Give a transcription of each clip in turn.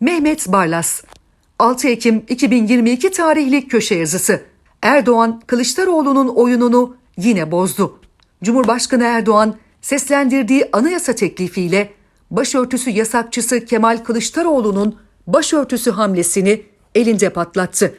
Mehmet Barlas 6 Ekim 2022 tarihli köşe yazısı. Erdoğan Kılıçdaroğlu'nun oyununu yine bozdu. Cumhurbaşkanı Erdoğan seslendirdiği anayasa teklifiyle başörtüsü yasakçısı Kemal Kılıçdaroğlu'nun başörtüsü hamlesini elinde patlattı.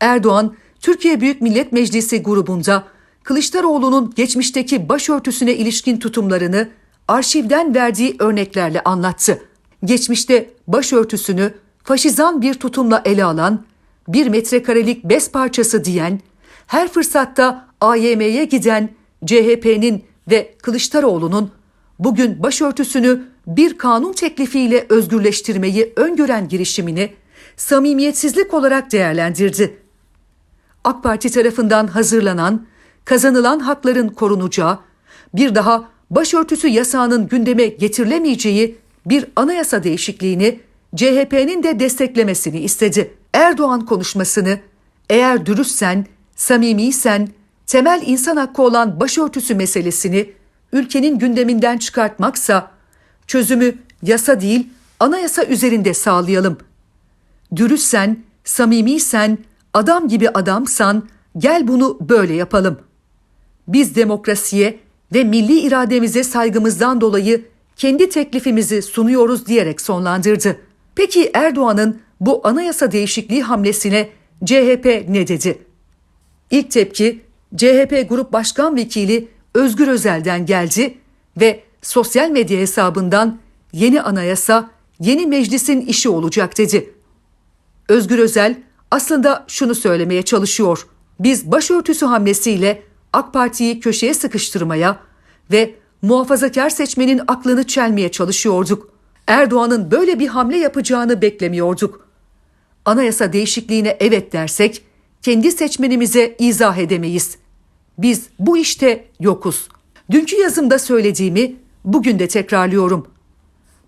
Erdoğan, Türkiye Büyük Millet Meclisi grubunda Kılıçdaroğlu'nun geçmişteki başörtüsüne ilişkin tutumlarını arşivden verdiği örneklerle anlattı. Geçmişte başörtüsünü faşizan bir tutumla ele alan, bir metrekarelik bez parçası diyen, her fırsatta AYM'ye giden CHP'nin ve Kılıçdaroğlu'nun bugün başörtüsünü bir kanun teklifiyle özgürleştirmeyi öngören girişimini samimiyetsizlik olarak değerlendirdi. AK Parti tarafından hazırlanan, kazanılan hakların korunacağı, bir daha başörtüsü yasağının gündeme getirilemeyeceği bir anayasa değişikliğini CHP'nin de desteklemesini istedi. Erdoğan konuşmasını eğer dürüstsen, samimiysen, temel insan hakkı olan başörtüsü meselesini ülkenin gündeminden çıkartmaksa çözümü yasa değil anayasa üzerinde sağlayalım. Dürüstsen, samimiysen, adam gibi adamsan gel bunu böyle yapalım. Biz demokrasiye ve milli irademize saygımızdan dolayı kendi teklifimizi sunuyoruz diyerek sonlandırdı. Peki Erdoğan'ın bu anayasa değişikliği hamlesine CHP ne dedi? İlk tepki CHP Grup Başkan Vekili Özgür Özel'den geldi ve sosyal medya hesabından yeni anayasa yeni meclisin işi olacak dedi. Özgür Özel aslında şunu söylemeye çalışıyor. Biz başörtüsü hamlesiyle AK Parti'yi köşeye sıkıştırmaya ve muhafazakar seçmenin aklını çelmeye çalışıyorduk. Erdoğan'ın böyle bir hamle yapacağını beklemiyorduk. Anayasa değişikliğine evet dersek kendi seçmenimize izah edemeyiz. Biz bu işte yokuz. Dünkü yazımda söylediğimi bugün de tekrarlıyorum.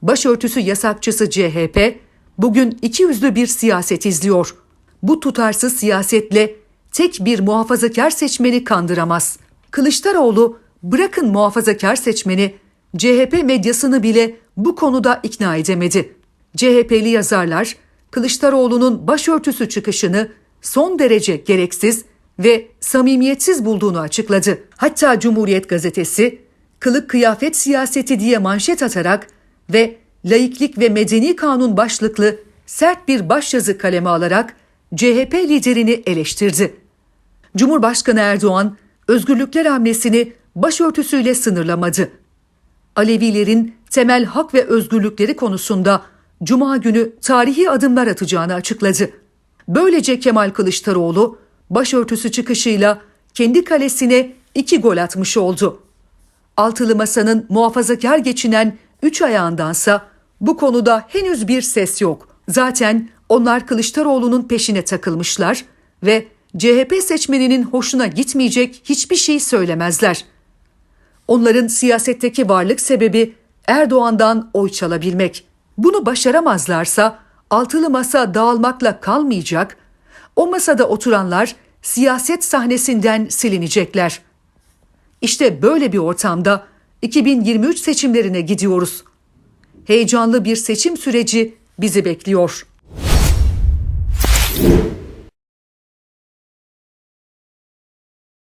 Başörtüsü yasakçısı CHP bugün iki yüzlü bir siyaset izliyor. Bu tutarsız siyasetle tek bir muhafazakar seçmeni kandıramaz. Kılıçdaroğlu bırakın muhafazakar seçmeni CHP medyasını bile bu konuda ikna edemedi. CHP'li yazarlar Kılıçdaroğlu'nun başörtüsü çıkışını son derece gereksiz ve samimiyetsiz bulduğunu açıkladı. Hatta Cumhuriyet gazetesi kılık kıyafet siyaseti diye manşet atarak ve laiklik ve medeni kanun başlıklı sert bir başyazı kaleme alarak CHP liderini eleştirdi. Cumhurbaşkanı Erdoğan özgürlükler hamlesini başörtüsüyle sınırlamadı. Alevilerin temel hak ve özgürlükleri konusunda Cuma günü tarihi adımlar atacağını açıkladı. Böylece Kemal Kılıçdaroğlu başörtüsü çıkışıyla kendi kalesine iki gol atmış oldu. Altılı Masa'nın muhafazakar geçinen üç ayağındansa bu konuda henüz bir ses yok. Zaten onlar Kılıçdaroğlu'nun peşine takılmışlar ve CHP seçmeninin hoşuna gitmeyecek hiçbir şey söylemezler. Onların siyasetteki varlık sebebi Erdoğan'dan oy çalabilmek. Bunu başaramazlarsa altılı masa dağılmakla kalmayacak, o masada oturanlar siyaset sahnesinden silinecekler. İşte böyle bir ortamda 2023 seçimlerine gidiyoruz. Heyecanlı bir seçim süreci bizi bekliyor.